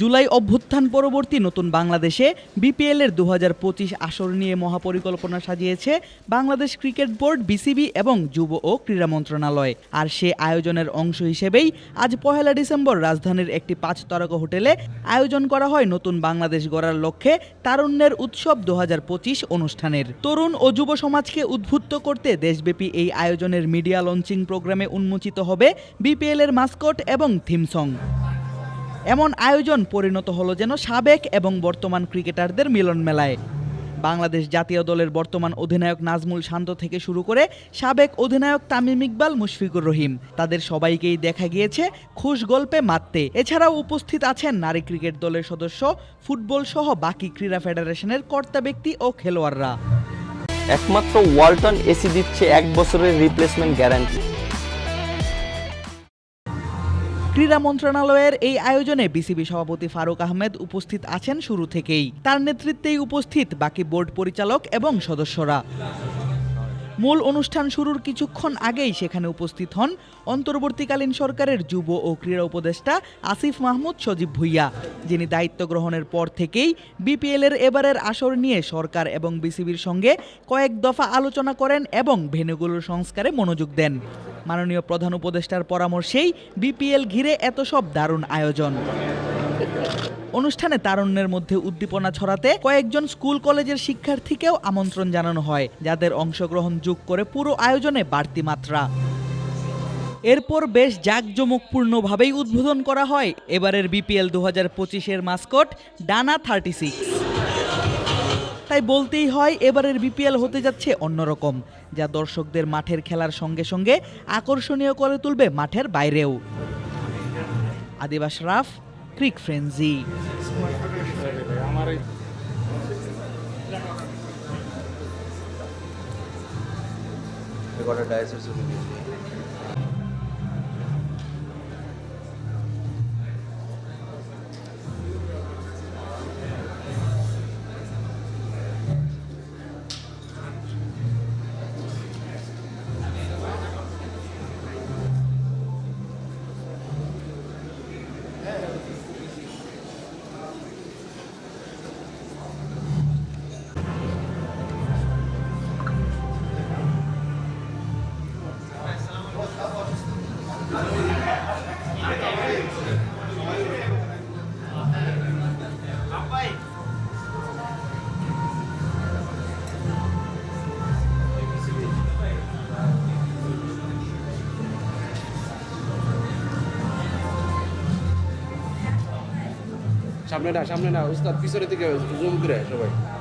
জুলাই অভ্যুত্থান পরবর্তী নতুন বাংলাদেশে বিপিএল এর দু হাজার পঁচিশ আসর নিয়ে মহাপরিকল্পনা সাজিয়েছে বাংলাদেশ ক্রিকেট বোর্ড, বিসিবি এবং যুব ও ক্রীড়া মন্ত্রণালয়। আর সে আয়োজনের অংশ হিসেবেই আজ পহেলা ডিসেম্বর রাজধানীর একটি পাঁচ তারকা হোটেলে আয়োজন করা হয় নতুন বাংলাদেশ গড়ার লক্ষ্যে তারুণ্যের উৎসব দু হাজার পঁচিশ অনুষ্ঠানের। তরুণ ও যুব সমাজকে উদ্বুদ্ধ করতে দেশব্যাপী এই আয়োজনের মিডিয়া লঞ্চিং প্রোগ্রামে উন্মোচিত হবে বিপিএল এর মাস্কট এবং থিম সং। এমন আয়োজন পরিণত হলো যেন সাবেক এবং বর্তমান ক্রিকেটারদের মিলন মেলায়। বাংলাদেশ জাতীয় দলের বর্তমান অধিনায়ক নাজমুল শান্ত থেকে শুরু করে সাবেক অধিনায়ক তামিম ইকবাল, মুশফিকুর রহিম। তাদের সবাইকেই দেখা গিয়েছে খুশ গল্পে মাততে এছাড়াও উপস্থিত আছেন নারী ক্রিকেট দলের সদস্য, ফুটবল সহ বাকি ক্রীড়া ফেডারেশনের কর্তা ব্যক্তি ও খেলোয়াড়রা। একমাত্র ওয়ালটন এসি দিচ্ছে এক বছরের রিপ্লেসমেন্ট গ্যারান্টি ক্রীড়া মন্ত্রণালয়ের এই আয়োজনে বিসিবি সভাপতি ফারুক আহমেদ উপস্থিত আছেন শুরু থেকেই। তার নেতৃত্বেই উপস্থিত বাকি বোর্ড পরিচালক এবং সদস্যরা। মূল অনুষ্ঠান শুরুর কিছুক্ষণ আগেই সেখানে উপস্থিত হন অন্তর্বর্তীকালীন সরকারের যুব ও ক্রীড়া উপদেষ্টা আসিফ মাহমুদ সজীব ভুইয়া, যিনি দায়িত্ব গ্রহণের পর থেকেই বিপিএল এর এবারের আসর নিয়ে সরকার এবং বিসিবির সঙ্গে কয়েক দফা আলোচনা করেন এবং ভেন্যুগুলোর সংস্কারে মনোযোগ দেন। মাননীয় প্রধান উপদেষ্টার পরামর্শেই বিপিএল ঘিরে এত সব দারুণ আয়োজন। অনুষ্ঠানে তারুণ্যের মধ্যে উদ্দীপনা ছড়াতে কয়েকজন স্কুল কলেজের শিক্ষার্থীকেও আমন্ত্রণ জানানো হয়, যাদের অংশগ্রহণ যোগ করে পুরো আয়োজনে বাড়তি মাত্রা। এরপর বেশ জাঁকজমকপূর্ণভাবেই উদ্বোধন করা হয়, এবারের বিপিএল দু হাজার পঁচিশের মাস্কট ডানা থার্টি সিক্স। তাই বলতেই হয়, এবারের বিপিএল হতে যাচ্ছে অন্যরকম। যা দর্শকদের মাঠের খেলার সঙ্গে সঙ্গে আকর্ষণীয় করে তুলবে মাঠের বাইরেও। আদিবাস রাফ, ক্রিক ফ্রেন্জি সামনে না সামনে না উস্তাদ পিছনের দিকে জুম করে সবাই।